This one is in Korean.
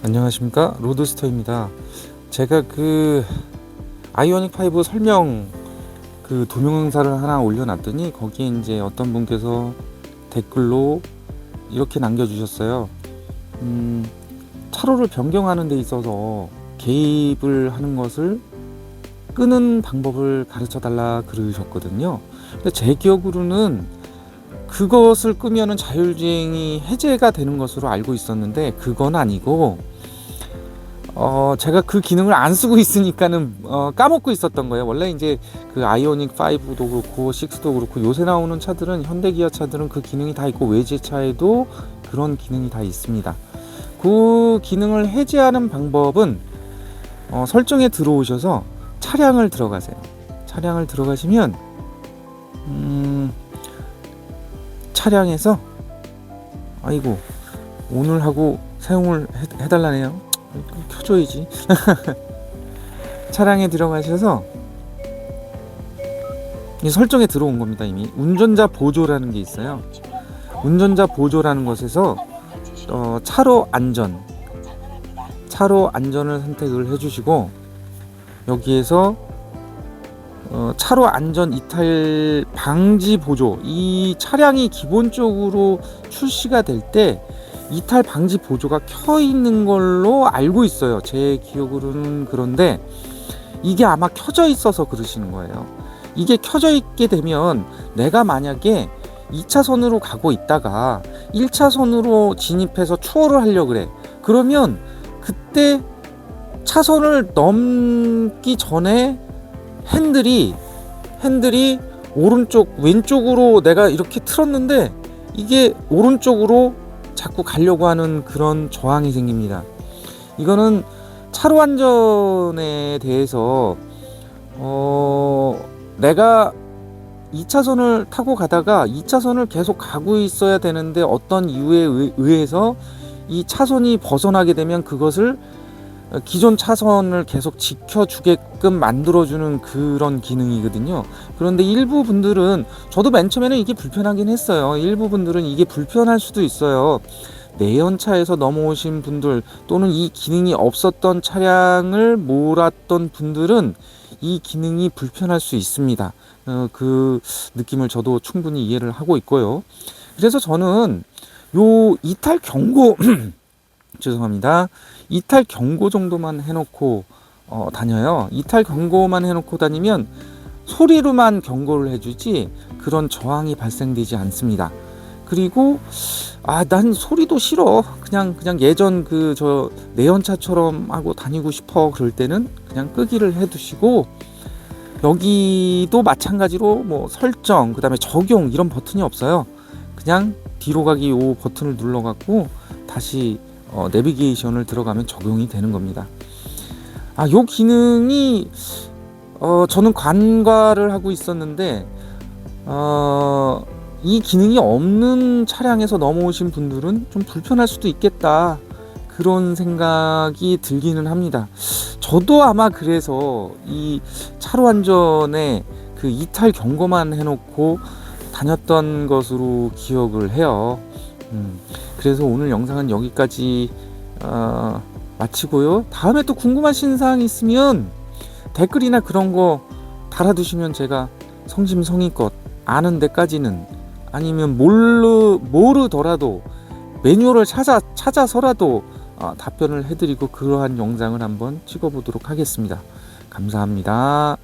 안녕하십니까 로드스터입니다. 제가 그 아이오닉 5 설명 그 동영상을 하나 올려놨더니 거기에 이제 어떤 분께서 댓글로 이렇게 남겨주셨어요. 음, 차로를 변경하는 데 있어서 개입을 하는 것을 끄는 방법을 가르쳐 달라 그러셨거든요. 근데 제 기억으로는 그것을 끄면은 자율주행이 해제가 되는 것으로 알고 있었는데 그건 아니고 어 제가 그 기능을 안 쓰고 있으니까는 어 까먹고 있었던 거예요. 원래 이제 그 아이오닉 5도 그렇고 6도 그렇고 요새 나오는 차들은 현대 기아 차들은 그 기능이 다 있고 외제차에도 그런 기능이 다 있습니다. 그 기능을 해제하는 방법은 어 설정에 들어오셔서 차량을 들어가세요. 차량을 들어가시면 음 차량에서 아이고 오늘 하고 사용을 해, 해달라네요. 켜줘야지. 차량에 들어가셔서 이 설정에 들어온 겁니다 이미 운전자 보조라는 게 있어요. 운전자 보조라는 것에서 어, 차로 안전, 차로 안전을 선택을 해주시고 여기에서 어, 차로 안전 이탈 방지 보조 이 차량이 기본적으로 출시가 될 때 이탈 방지 보조가 켜 있는 걸로 알고 있어요. 제 기억으로는 그런데 이게 아마 켜져 있어서 그러시는 거예요. 이게 켜져 있게 되면 내가 만약에 2차선으로 가고 있다가 1차선으로 진입해서 추월을 하려고 그래. 그러면 그때 차선을 넘기 전에 핸들이 핸들이 오른쪽 왼쪽으로 내가 이렇게 틀었는데 이게 오른쪽으로 자꾸 가려고 하는 그런 저항이 생깁니다. 이거는 차로 안전에 대해서 어 내가 2차선을 타고 가다가 2차선을 계속 가고 있어야 되는데 어떤 이유에 의- 의해서 이 차선이 벗어나게 되면 그것을 기존 차선을 계속 지켜주게끔 만들어주는 그런 기능이거든요. 그런데 일부 분들은 저도 맨 처음에는 이게 불편하긴 했어요. 일부 분들은 이게 불편할 수도 있어요. 내연차에서 넘어오신 분들 또는 이 기능이 없었던 차량을 몰았던 분들은 이 기능이 불편할 수 있습니다. 어, 그 느낌을 저도 충분히 이해를 하고 있고요. 그래서 저는 요 이탈 경고 죄송합니다. 이탈 경고 정도만 해놓고 어, 다녀요. 이탈 경고만 해놓고 다니면 소리로만 경고를 해주지 그런 저항이 발생되지 않습니다. 그리고 아 난 소리도 싫어. 그냥 그냥 예전 그 저 내연차처럼 하고 다니고 싶어 그럴 때는 그냥 끄기를 해두시고 여기도 마찬가지로 뭐 설정 그 다음에 적용 이런 버튼이 없어요. 그냥 뒤로 가기 요 버튼을 눌러 갖고 다시 어, 내비게이션을 들어가면 적용이 되는 겁니다. 아, 요 기능이 어, 저는 관과를 하고 있었는데 어, 이 기능이 없는 차량에서 넘어오신 분들은 좀 불편할 수도 있겠다. 그런 생각이 들기는 합니다. 저도 아마 그래서 이 차로 안전에 그 이탈 경고만 해놓고 다녔던 것으로 기억을 해요. 음, 그래서 오늘 영상은 여기까지 어, 마치고요. 다음에 또 궁금하신 사항 있으면 댓글이나 그런 거 달아두시면 제가 성심성의껏 아는 데까지는 아니면 모르 모르더라도 매뉴얼을 찾아 찾아서라도 어, 답변을 해드리고 그러한 영상을 한번 찍어보도록 하겠습니다. 감사합니다.